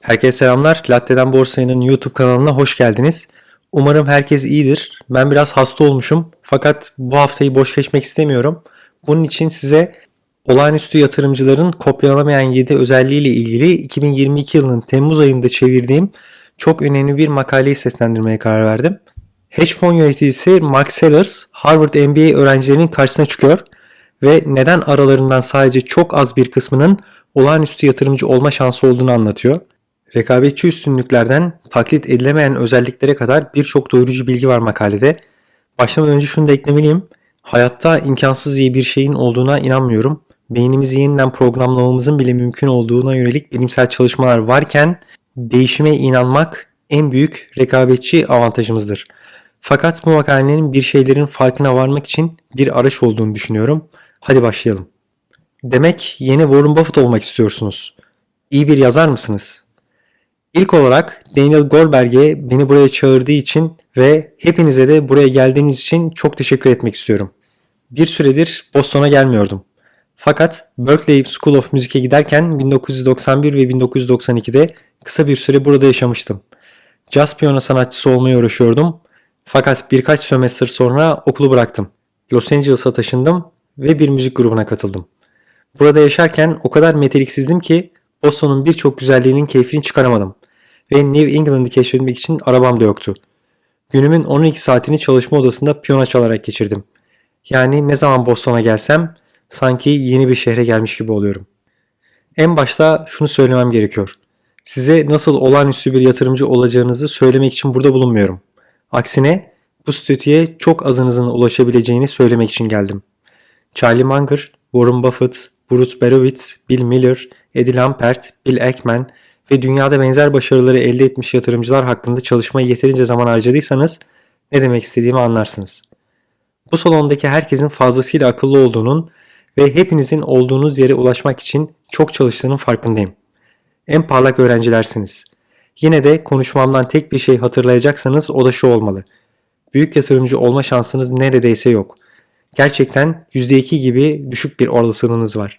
Herkese selamlar. Latte'den Borsa'nın YouTube kanalına hoş geldiniz. Umarım herkes iyidir. Ben biraz hasta olmuşum fakat bu haftayı boş geçmek istemiyorum. Bunun için size olağanüstü yatırımcıların kopyalamayan 7 özelliğiyle ilgili 2022 yılının Temmuz ayında çevirdiğim çok önemli bir makaleyi seslendirmeye karar verdim. Hedge fon yöneticisi Mark Sellers, Harvard MBA öğrencilerinin karşısına çıkıyor ve neden aralarından sadece çok az bir kısmının olağanüstü yatırımcı olma şansı olduğunu anlatıyor. Rekabetçi üstünlüklerden taklit edilemeyen özelliklere kadar birçok doyurucu bilgi var makalede. Başlamadan önce şunu da eklemeliyim. Hayatta imkansız diye bir şeyin olduğuna inanmıyorum. Beynimizi yeniden programlamamızın bile mümkün olduğuna yönelik bilimsel çalışmalar varken değişime inanmak en büyük rekabetçi avantajımızdır. Fakat bu makalenin bir şeylerin farkına varmak için bir araç olduğunu düşünüyorum. Hadi başlayalım. Demek yeni Warren Buffett olmak istiyorsunuz. İyi bir yazar mısınız? İlk olarak Daniel Goldberg'e beni buraya çağırdığı için ve hepinize de buraya geldiğiniz için çok teşekkür etmek istiyorum. Bir süredir Boston'a gelmiyordum. Fakat Berkeley School of Music'e giderken 1991 ve 1992'de kısa bir süre burada yaşamıştım. Jazz piyano sanatçısı olmaya uğraşıyordum. Fakat birkaç sömestr sonra okulu bıraktım. Los Angeles'a taşındım ve bir müzik grubuna katıldım. Burada yaşarken o kadar meteliksizdim ki Boston'un birçok güzelliğinin keyfini çıkaramadım ve New England'ı keşfetmek için arabam da yoktu. Günümün 12 saatini çalışma odasında piyano çalarak geçirdim. Yani ne zaman Boston'a gelsem sanki yeni bir şehre gelmiş gibi oluyorum. En başta şunu söylemem gerekiyor. Size nasıl olağanüstü bir yatırımcı olacağınızı söylemek için burada bulunmuyorum. Aksine bu statüye çok azınızın ulaşabileceğini söylemek için geldim. Charlie Munger, Warren Buffett, Bruce Berowitz, Bill Miller, Eddie Lampert, Bill Ackman ve dünyada benzer başarıları elde etmiş yatırımcılar hakkında çalışmaya yeterince zaman harcadıysanız ne demek istediğimi anlarsınız. Bu salondaki herkesin fazlasıyla akıllı olduğunun ve hepinizin olduğunuz yere ulaşmak için çok çalıştığının farkındayım. En parlak öğrencilersiniz. Yine de konuşmamdan tek bir şey hatırlayacaksanız o da şu olmalı. Büyük yatırımcı olma şansınız neredeyse yok. Gerçekten %2 gibi düşük bir olasılığınız var.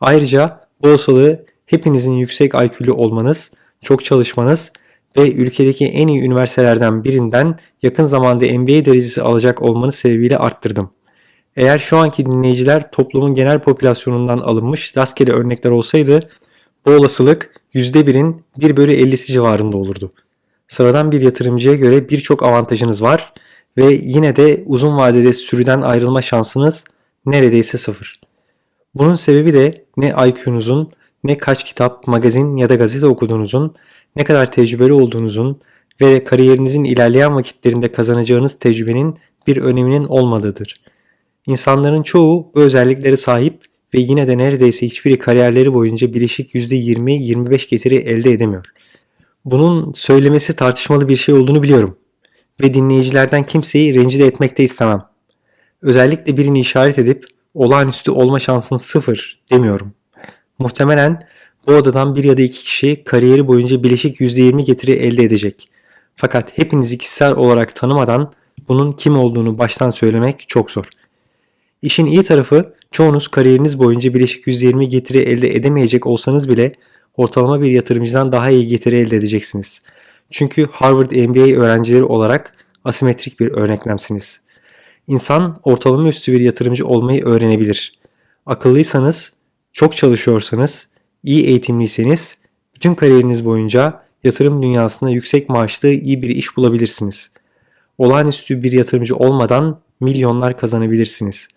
Ayrıca bu olasılığı hepinizin yüksek IQ'lu olmanız, çok çalışmanız ve ülkedeki en iyi üniversitelerden birinden yakın zamanda MBA derecesi alacak olmanız sebebiyle arttırdım. Eğer şu anki dinleyiciler toplumun genel popülasyonundan alınmış rastgele örnekler olsaydı bu olasılık %1'in 1 bölü 50'si civarında olurdu. Sıradan bir yatırımcıya göre birçok avantajınız var ve yine de uzun vadede sürüden ayrılma şansınız neredeyse sıfır. Bunun sebebi de ne IQ'nuzun ne kaç kitap, magazin ya da gazete okuduğunuzun, ne kadar tecrübeli olduğunuzun ve kariyerinizin ilerleyen vakitlerinde kazanacağınız tecrübenin bir öneminin olmadığıdır. İnsanların çoğu bu özelliklere sahip ve yine de neredeyse hiçbiri kariyerleri boyunca birleşik %20-25 getiri elde edemiyor. Bunun söylemesi tartışmalı bir şey olduğunu biliyorum ve dinleyicilerden kimseyi rencide etmek de istemem. Özellikle birini işaret edip olağanüstü olma şansın sıfır demiyorum. Muhtemelen bu odadan bir ya da iki kişi kariyeri boyunca bileşik %20 getiri elde edecek. Fakat hepinizi kişisel olarak tanımadan bunun kim olduğunu baştan söylemek çok zor. İşin iyi tarafı çoğunuz kariyeriniz boyunca bileşik %20 getiri elde edemeyecek olsanız bile ortalama bir yatırımcıdan daha iyi getiri elde edeceksiniz. Çünkü Harvard MBA öğrencileri olarak asimetrik bir örneklemsiniz. İnsan ortalama üstü bir yatırımcı olmayı öğrenebilir. Akıllıysanız çok çalışıyorsanız, iyi eğitimliyseniz bütün kariyeriniz boyunca yatırım dünyasında yüksek maaşlı iyi bir iş bulabilirsiniz. Olağanüstü bir yatırımcı olmadan milyonlar kazanabilirsiniz.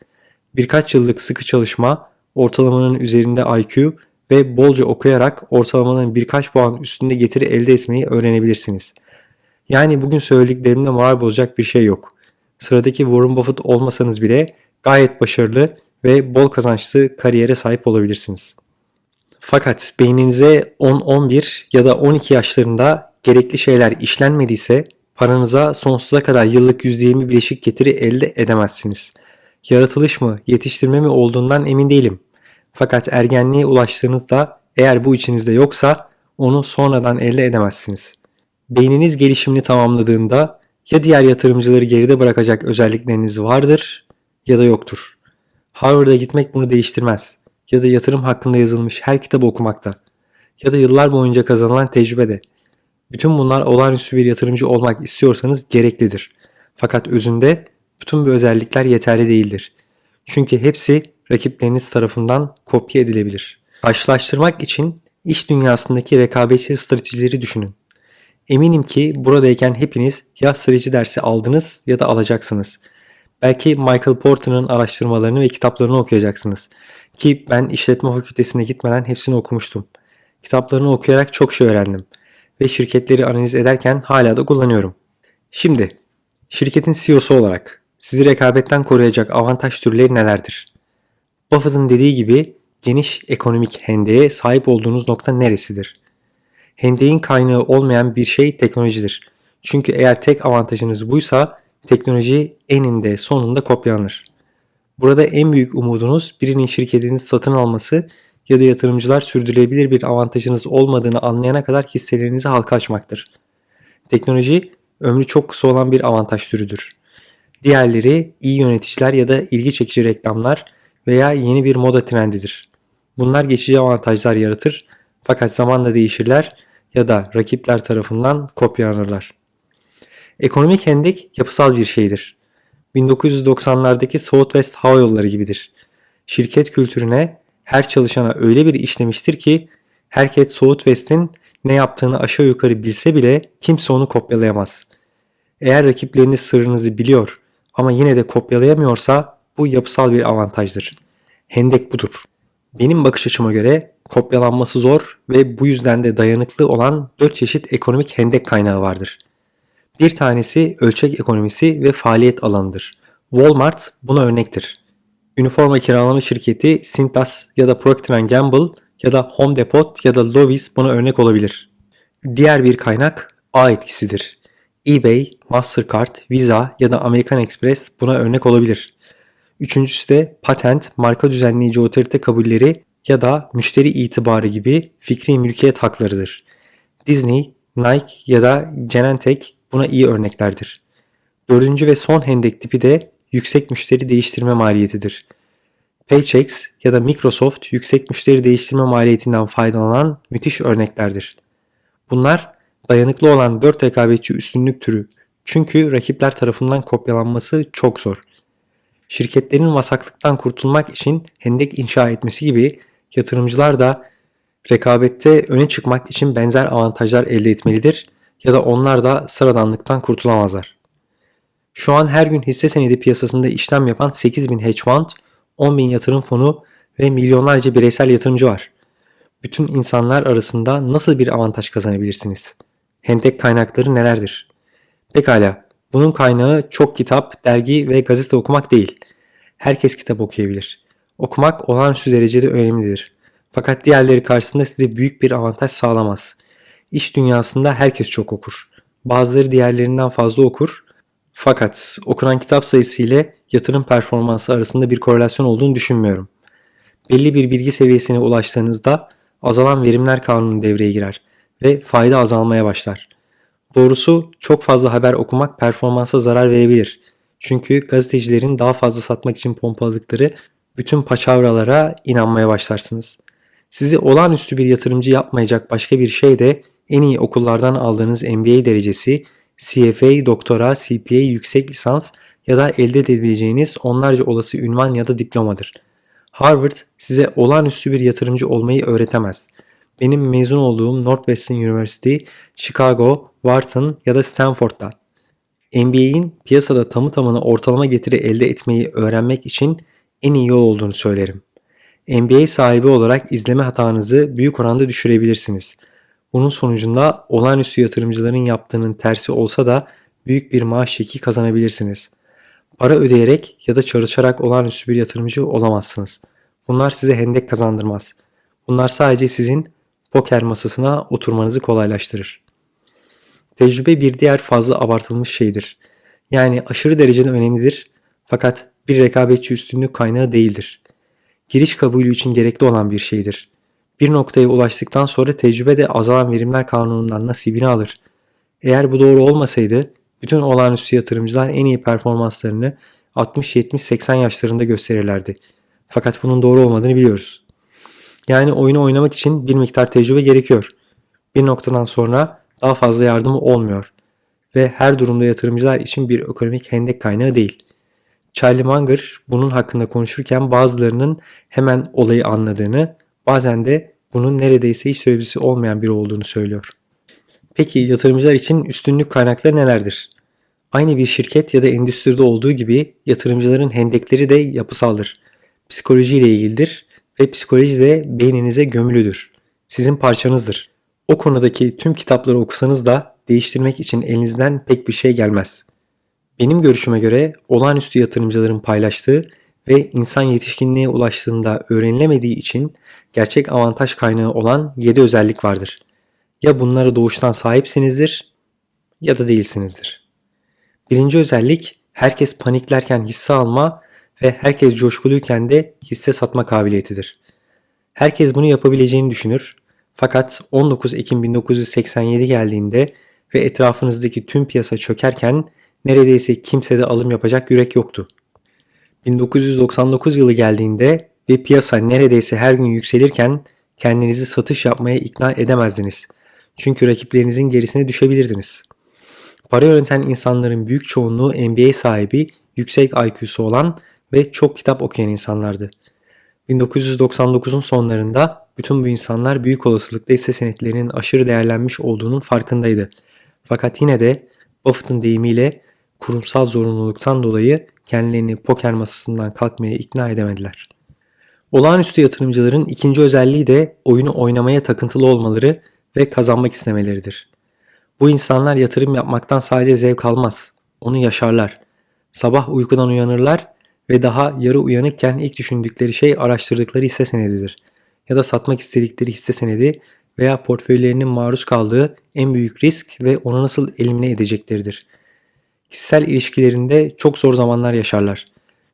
Birkaç yıllık sıkı çalışma, ortalamanın üzerinde IQ ve bolca okuyarak ortalamanın birkaç puan üstünde getiri elde etmeyi öğrenebilirsiniz. Yani bugün söylediklerimde moral bozacak bir şey yok. Sıradaki Warren Buffett olmasanız bile gayet başarılı ve bol kazançlı kariyere sahip olabilirsiniz. Fakat beyninize 10-11 ya da 12 yaşlarında gerekli şeyler işlenmediyse paranıza sonsuza kadar yıllık %20 bileşik getiri elde edemezsiniz. Yaratılış mı, yetiştirme mi olduğundan emin değilim. Fakat ergenliğe ulaştığınızda eğer bu içinizde yoksa onu sonradan elde edemezsiniz. Beyniniz gelişimini tamamladığında ya diğer yatırımcıları geride bırakacak özellikleriniz vardır ya da yoktur. Harvard'a gitmek bunu değiştirmez ya da yatırım hakkında yazılmış her kitabı okumakta. ya da yıllar boyunca kazanılan tecrübe de. Bütün bunlar olağanüstü bir yatırımcı olmak istiyorsanız gereklidir. Fakat özünde bütün bu özellikler yeterli değildir. Çünkü hepsi rakipleriniz tarafından kopya edilebilir. Karşılaştırmak için iş dünyasındaki rekabetçi stratejileri düşünün. Eminim ki buradayken hepiniz ya strateji dersi aldınız ya da alacaksınız. Belki Michael Porter'ın araştırmalarını ve kitaplarını okuyacaksınız. Ki ben işletme fakültesine gitmeden hepsini okumuştum. Kitaplarını okuyarak çok şey öğrendim. Ve şirketleri analiz ederken hala da kullanıyorum. Şimdi, şirketin CEO'su olarak sizi rekabetten koruyacak avantaj türleri nelerdir? Buffett'ın dediği gibi geniş ekonomik hendeğe sahip olduğunuz nokta neresidir? Hendeğin kaynağı olmayan bir şey teknolojidir. Çünkü eğer tek avantajınız buysa teknoloji eninde sonunda kopyalanır. Burada en büyük umudunuz birinin şirketinizi satın alması ya da yatırımcılar sürdürülebilir bir avantajınız olmadığını anlayana kadar hisselerinizi halka açmaktır. Teknoloji ömrü çok kısa olan bir avantaj türüdür. Diğerleri iyi yöneticiler ya da ilgi çekici reklamlar veya yeni bir moda trendidir. Bunlar geçici avantajlar yaratır fakat zamanla değişirler ya da rakipler tarafından kopyalanırlar. Ekonomik hendek yapısal bir şeydir. 1990'lardaki Southwest Hava Yolları gibidir. Şirket kültürüne her çalışana öyle bir işlemiştir ki herkes Southwest'in ne yaptığını aşağı yukarı bilse bile kimse onu kopyalayamaz. Eğer rakipleriniz sırrınızı biliyor ama yine de kopyalayamıyorsa bu yapısal bir avantajdır. Hendek budur. Benim bakış açıma göre kopyalanması zor ve bu yüzden de dayanıklı olan 4 çeşit ekonomik hendek kaynağı vardır. Bir tanesi ölçek ekonomisi ve faaliyet alanıdır. Walmart buna örnektir. Üniforma kiralama şirketi Cintas ya da Procter Gamble ya da Home Depot ya da Lowe's buna örnek olabilir. Diğer bir kaynak ağ etkisidir. eBay, Mastercard, Visa ya da American Express buna örnek olabilir. Üçüncüsü de patent, marka düzenleyici otorite kabulleri ya da müşteri itibarı gibi fikri mülkiyet haklarıdır. Disney, Nike ya da Genentech buna iyi örneklerdir. Dördüncü ve son hendek tipi de yüksek müşteri değiştirme maliyetidir. Paychex ya da Microsoft yüksek müşteri değiştirme maliyetinden faydalanan müthiş örneklerdir. Bunlar dayanıklı olan 4 rekabetçi üstünlük türü çünkü rakipler tarafından kopyalanması çok zor. Şirketlerin vasaklıktan kurtulmak için hendek inşa etmesi gibi yatırımcılar da rekabette öne çıkmak için benzer avantajlar elde etmelidir ya da onlar da sıradanlıktan kurtulamazlar. Şu an her gün hisse senedi piyasasında işlem yapan 8000 hedge fund, 10.000 yatırım fonu ve milyonlarca bireysel yatırımcı var. Bütün insanlar arasında nasıl bir avantaj kazanabilirsiniz? Hendek kaynakları nelerdir? Pekala, bunun kaynağı çok kitap, dergi ve gazete okumak değil. Herkes kitap okuyabilir. Okumak olağanüstü derecede önemlidir. Fakat diğerleri karşısında size büyük bir avantaj sağlamaz. İş dünyasında herkes çok okur. Bazıları diğerlerinden fazla okur. Fakat okunan kitap sayısı ile yatırım performansı arasında bir korelasyon olduğunu düşünmüyorum. Belli bir bilgi seviyesine ulaştığınızda azalan verimler kanunu devreye girer ve fayda azalmaya başlar. Doğrusu çok fazla haber okumak performansa zarar verebilir. Çünkü gazetecilerin daha fazla satmak için pompaladıkları bütün paçavralara inanmaya başlarsınız. Sizi olağanüstü bir yatırımcı yapmayacak başka bir şey de en iyi okullardan aldığınız MBA derecesi, CFA, doktora, CPA, yüksek lisans ya da elde edebileceğiniz onlarca olası ünvan ya da diplomadır. Harvard size olağanüstü bir yatırımcı olmayı öğretemez. Benim mezun olduğum Northwestern University, Chicago, Wharton ya da Stanford'da. MBA'in piyasada tamı tamına ortalama getiri elde etmeyi öğrenmek için en iyi yol olduğunu söylerim. MBA sahibi olarak izleme hatanızı büyük oranda düşürebilirsiniz. Bunun sonucunda olağanüstü yatırımcıların yaptığının tersi olsa da büyük bir maaş çeki kazanabilirsiniz. Para ödeyerek ya da çalışarak olağanüstü bir yatırımcı olamazsınız. Bunlar size hendek kazandırmaz. Bunlar sadece sizin poker masasına oturmanızı kolaylaştırır. Tecrübe bir diğer fazla abartılmış şeydir. Yani aşırı derecede önemlidir fakat bir rekabetçi üstünlük kaynağı değildir. Giriş kabulü için gerekli olan bir şeydir. Bir noktaya ulaştıktan sonra tecrübe de azalan verimler kanunundan nasibini alır. Eğer bu doğru olmasaydı bütün olağanüstü yatırımcılar en iyi performanslarını 60-70-80 yaşlarında gösterirlerdi. Fakat bunun doğru olmadığını biliyoruz. Yani oyunu oynamak için bir miktar tecrübe gerekiyor. Bir noktadan sonra daha fazla yardımı olmuyor ve her durumda yatırımcılar için bir ekonomik hendek kaynağı değil. Charlie Munger bunun hakkında konuşurken bazılarının hemen olayı anladığını, bazen de bunun neredeyse hiç sebebisi olmayan biri olduğunu söylüyor. Peki yatırımcılar için üstünlük kaynakları nelerdir? Aynı bir şirket ya da endüstride olduğu gibi yatırımcıların hendekleri de yapısaldır. Psikolojiyle ilgilidir ve psikoloji de beyninize gömülüdür. Sizin parçanızdır. O konudaki tüm kitapları okusanız da değiştirmek için elinizden pek bir şey gelmez. Benim görüşüme göre olağanüstü yatırımcıların paylaştığı ve insan yetişkinliğe ulaştığında öğrenilemediği için gerçek avantaj kaynağı olan 7 özellik vardır. Ya bunlara doğuştan sahipsinizdir ya da değilsinizdir. Birinci özellik herkes paniklerken hisse alma ve herkes coşkuluyken de hisse satma kabiliyetidir. Herkes bunu yapabileceğini düşünür fakat 19 Ekim 1987 geldiğinde ve etrafınızdaki tüm piyasa çökerken neredeyse kimsede alım yapacak yürek yoktu. 1999 yılı geldiğinde ve piyasa neredeyse her gün yükselirken kendinizi satış yapmaya ikna edemezdiniz. Çünkü rakiplerinizin gerisine düşebilirdiniz. Para yöneten insanların büyük çoğunluğu MBA sahibi, yüksek IQ'su olan ve çok kitap okuyan insanlardı. 1999'un sonlarında bütün bu insanlar büyük olasılıkla hisse senetlerinin aşırı değerlenmiş olduğunun farkındaydı. Fakat yine de Buffett'ın deyimiyle kurumsal zorunluluktan dolayı kendilerini poker masasından kalkmaya ikna edemediler. Olağanüstü yatırımcıların ikinci özelliği de oyunu oynamaya takıntılı olmaları ve kazanmak istemeleridir. Bu insanlar yatırım yapmaktan sadece zevk almaz, onu yaşarlar. Sabah uykudan uyanırlar ve daha yarı uyanıkken ilk düşündükleri şey araştırdıkları hisse senedidir. Ya da satmak istedikleri hisse senedi veya portföylerinin maruz kaldığı en büyük risk ve onu nasıl elimine edecekleridir. Kişisel ilişkilerinde çok zor zamanlar yaşarlar.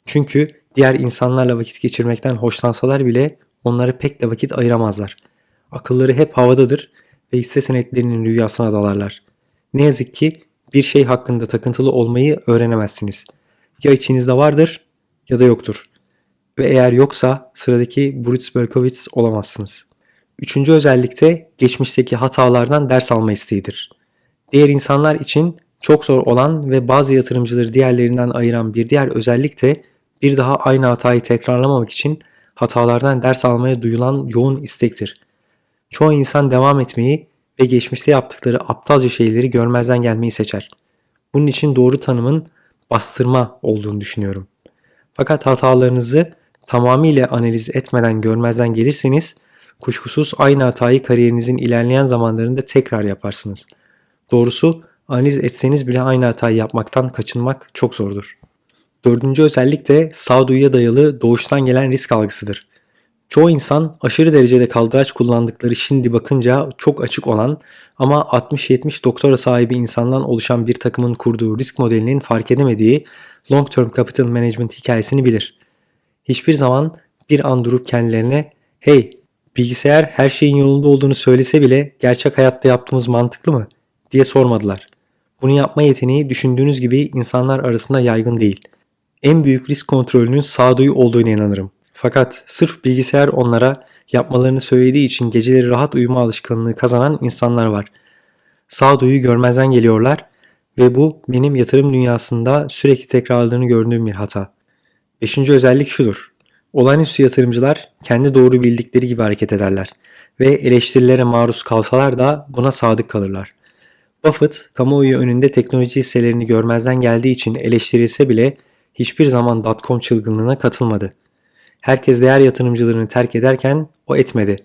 Çünkü diğer insanlarla vakit geçirmekten hoşlansalar bile onlara pek de vakit ayıramazlar. Akılları hep havadadır ve hisse senetlerinin rüyasına dalarlar. Ne yazık ki bir şey hakkında takıntılı olmayı öğrenemezsiniz. Ya içinizde vardır ya da yoktur. Ve eğer yoksa sıradaki Bruce Berkowitz olamazsınız. Üçüncü özellikte geçmişteki hatalardan ders alma isteğidir. Diğer insanlar için çok zor olan ve bazı yatırımcıları diğerlerinden ayıran bir diğer özellik de bir daha aynı hatayı tekrarlamamak için hatalardan ders almaya duyulan yoğun istektir. Çoğu insan devam etmeyi ve geçmişte yaptıkları aptalca şeyleri görmezden gelmeyi seçer. Bunun için doğru tanımın bastırma olduğunu düşünüyorum. Fakat hatalarınızı tamamıyla analiz etmeden görmezden gelirseniz kuşkusuz aynı hatayı kariyerinizin ilerleyen zamanlarında tekrar yaparsınız. Doğrusu analiz etseniz bile aynı hatayı yapmaktan kaçınmak çok zordur. Dördüncü özellik de sağduyuya dayalı doğuştan gelen risk algısıdır. Çoğu insan aşırı derecede kaldıraç kullandıkları şimdi bakınca çok açık olan ama 60-70 doktora sahibi insandan oluşan bir takımın kurduğu risk modelinin fark edemediği long term capital management hikayesini bilir. Hiçbir zaman bir an durup kendilerine hey bilgisayar her şeyin yolunda olduğunu söylese bile gerçek hayatta yaptığımız mantıklı mı diye sormadılar. Bunu yapma yeteneği düşündüğünüz gibi insanlar arasında yaygın değil. En büyük risk kontrolünün sağduyu olduğuna inanırım. Fakat sırf bilgisayar onlara yapmalarını söylediği için geceleri rahat uyuma alışkanlığı kazanan insanlar var. Sağduyu görmezden geliyorlar ve bu benim yatırım dünyasında sürekli tekrarladığını gördüğüm bir hata. Beşinci özellik şudur. Olağanüstü yatırımcılar kendi doğru bildikleri gibi hareket ederler ve eleştirilere maruz kalsalar da buna sadık kalırlar. Buffett, kamuoyu önünde teknoloji hisselerini görmezden geldiği için eleştirilse bile hiçbir zaman dotcom çılgınlığına katılmadı. Herkes değer yatırımcılarını terk ederken o etmedi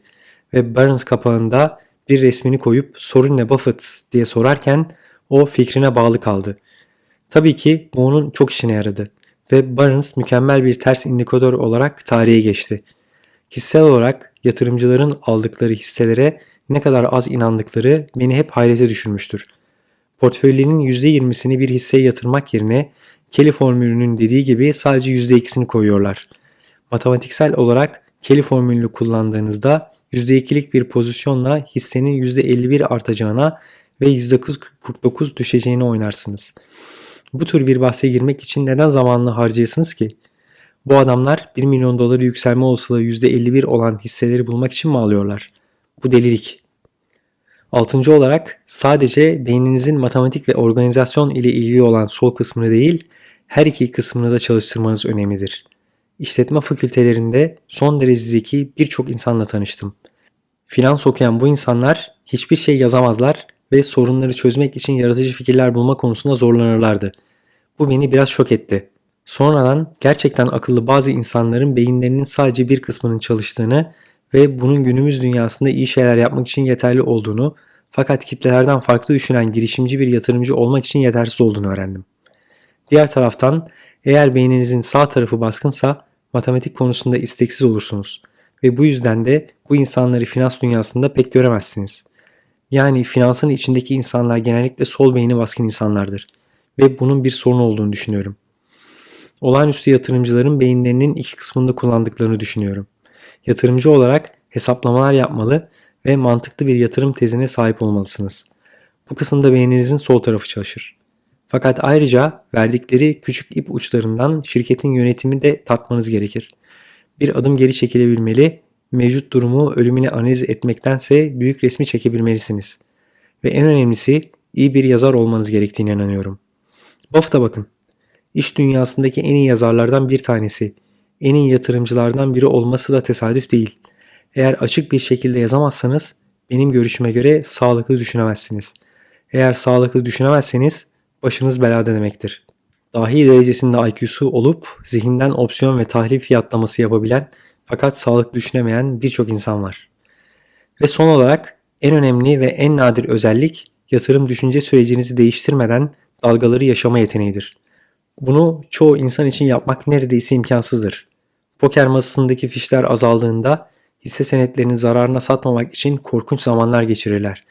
ve Barnes kapağında bir resmini koyup sorun ne Buffett diye sorarken o fikrine bağlı kaldı. Tabii ki bu onun çok işine yaradı ve Barnes mükemmel bir ters indikatör olarak tarihe geçti. Kişisel olarak yatırımcıların aldıkları hisselere ne kadar az inandıkları beni hep hayrete düşürmüştür. Portföylerinin %20'sini bir hisseye yatırmak yerine Kelly formülünün dediği gibi sadece %2'sini koyuyorlar. Matematiksel olarak Kelly formülünü kullandığınızda %2'lik bir pozisyonla hissenin %51 artacağına ve %49 düşeceğini oynarsınız. Bu tür bir bahse girmek için neden zamanını harcayasınız ki? Bu adamlar 1 milyon doları yükselme olasılığı %51 olan hisseleri bulmak için mi alıyorlar? Bu delilik. Altıncı olarak sadece beyninizin matematik ve organizasyon ile ilgili olan sol kısmını değil, her iki kısmını da çalıştırmanız önemlidir. İşletme fakültelerinde son derece zeki birçok insanla tanıştım. Finans okuyan bu insanlar hiçbir şey yazamazlar ve sorunları çözmek için yaratıcı fikirler bulma konusunda zorlanırlardı. Bu beni biraz şok etti. Sonradan gerçekten akıllı bazı insanların beyinlerinin sadece bir kısmının çalıştığını ve bunun günümüz dünyasında iyi şeyler yapmak için yeterli olduğunu fakat kitlelerden farklı düşünen girişimci bir yatırımcı olmak için yetersiz olduğunu öğrendim. Diğer taraftan eğer beyninizin sağ tarafı baskınsa matematik konusunda isteksiz olursunuz ve bu yüzden de bu insanları finans dünyasında pek göremezsiniz. Yani finansın içindeki insanlar genellikle sol beyni baskın insanlardır ve bunun bir sorun olduğunu düşünüyorum. Olağanüstü yatırımcıların beyinlerinin iki kısmında kullandıklarını düşünüyorum. Yatırımcı olarak hesaplamalar yapmalı ve mantıklı bir yatırım tezine sahip olmalısınız. Bu kısımda beyninizin sol tarafı çalışır. Fakat ayrıca verdikleri küçük ip uçlarından şirketin yönetimi de tartmanız gerekir. Bir adım geri çekilebilmeli, mevcut durumu ölümüne analiz etmektense büyük resmi çekebilmelisiniz. Ve en önemlisi iyi bir yazar olmanız gerektiğine inanıyorum. Buffett'a bakın. İş dünyasındaki en iyi yazarlardan bir tanesi. En iyi yatırımcılardan biri olması da tesadüf değil. Eğer açık bir şekilde yazamazsanız benim görüşüme göre sağlıklı düşünemezsiniz. Eğer sağlıklı düşünemezseniz başınız belada demektir. Dahi derecesinde IQ'su olup zihinden opsiyon ve tahlil fiyatlaması yapabilen fakat sağlıklı düşünemeyen birçok insan var. Ve son olarak en önemli ve en nadir özellik yatırım düşünce sürecinizi değiştirmeden dalgaları yaşama yeteneğidir. Bunu çoğu insan için yapmak neredeyse imkansızdır. Poker masasındaki fişler azaldığında hisse senetlerini zararına satmamak için korkunç zamanlar geçirirler.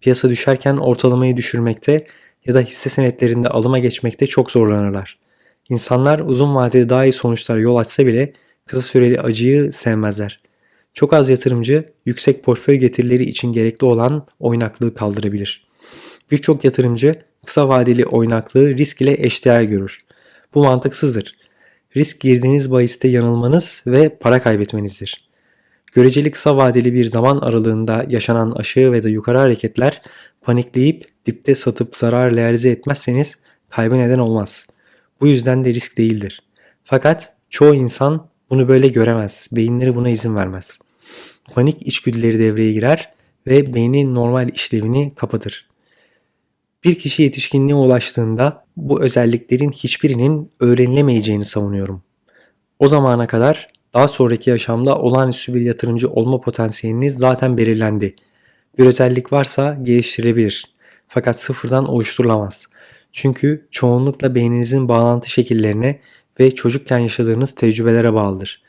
Piyasa düşerken ortalamayı düşürmekte ya da hisse senetlerinde alıma geçmekte çok zorlanırlar. İnsanlar uzun vadede daha iyi sonuçlara yol açsa bile kısa süreli acıyı sevmezler. Çok az yatırımcı yüksek portföy getirileri için gerekli olan oynaklığı kaldırabilir. Birçok yatırımcı kısa vadeli oynaklığı risk ile eşdeğer görür. Bu mantıksızdır. Risk girdiğiniz bahiste yanılmanız ve para kaybetmenizdir. Göreceli kısa vadeli bir zaman aralığında yaşanan aşağı ve da yukarı hareketler panikleyip dipte satıp zarar realize etmezseniz kaybı neden olmaz. Bu yüzden de risk değildir. Fakat çoğu insan bunu böyle göremez. Beyinleri buna izin vermez. Panik içgüdüleri devreye girer ve beynin normal işlevini kapatır. Bir kişi yetişkinliğe ulaştığında bu özelliklerin hiçbirinin öğrenilemeyeceğini savunuyorum. O zamana kadar daha sonraki yaşamda olağanüstü bir yatırımcı olma potansiyeliniz zaten belirlendi. Bir özellik varsa geliştirebilir. Fakat sıfırdan oluşturulamaz. Çünkü çoğunlukla beyninizin bağlantı şekillerine ve çocukken yaşadığınız tecrübelere bağlıdır.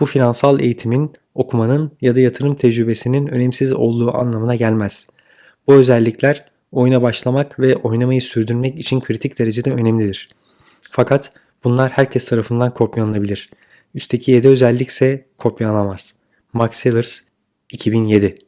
Bu finansal eğitimin, okumanın ya da yatırım tecrübesinin önemsiz olduğu anlamına gelmez. Bu özellikler oyuna başlamak ve oynamayı sürdürmek için kritik derecede önemlidir. Fakat bunlar herkes tarafından kopyalanabilir. Üstteki 7 özellikse kopyalanamaz. Mark Sellers 2007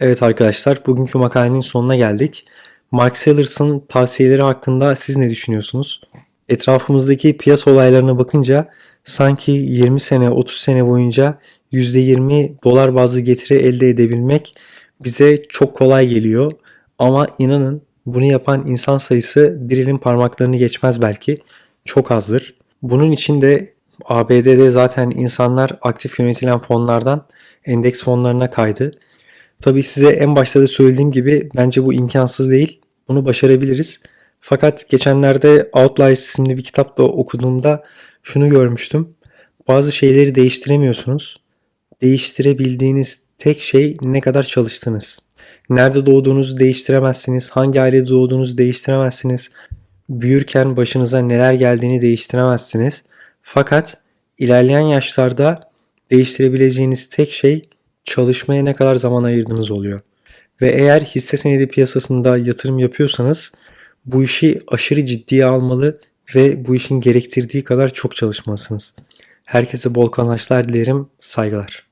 Evet arkadaşlar bugünkü makalenin sonuna geldik. Mark Sellers'ın tavsiyeleri hakkında siz ne düşünüyorsunuz? Etrafımızdaki piyasa olaylarına bakınca sanki 20 sene 30 sene boyunca %20 dolar bazlı getiri elde edebilmek bize çok kolay geliyor. Ama inanın bunu yapan insan sayısı birinin parmaklarını geçmez belki. Çok azdır. Bunun için de ABD'de zaten insanlar aktif yönetilen fonlardan endeks fonlarına kaydı. Tabii size en başta da söylediğim gibi bence bu imkansız değil. Bunu başarabiliriz. Fakat geçenlerde Outliers isimli bir kitapta okuduğumda şunu görmüştüm. Bazı şeyleri değiştiremiyorsunuz. Değiştirebildiğiniz tek şey ne kadar çalıştınız. Nerede doğduğunuzu değiştiremezsiniz. Hangi ailede doğduğunuzu değiştiremezsiniz. Büyürken başınıza neler geldiğini değiştiremezsiniz. Fakat ilerleyen yaşlarda değiştirebileceğiniz tek şey çalışmaya ne kadar zaman ayırdığınız oluyor. Ve eğer hisse senedi piyasasında yatırım yapıyorsanız bu işi aşırı ciddiye almalı ve bu işin gerektirdiği kadar çok çalışmalısınız. Herkese bol kazançlar dilerim. Saygılar.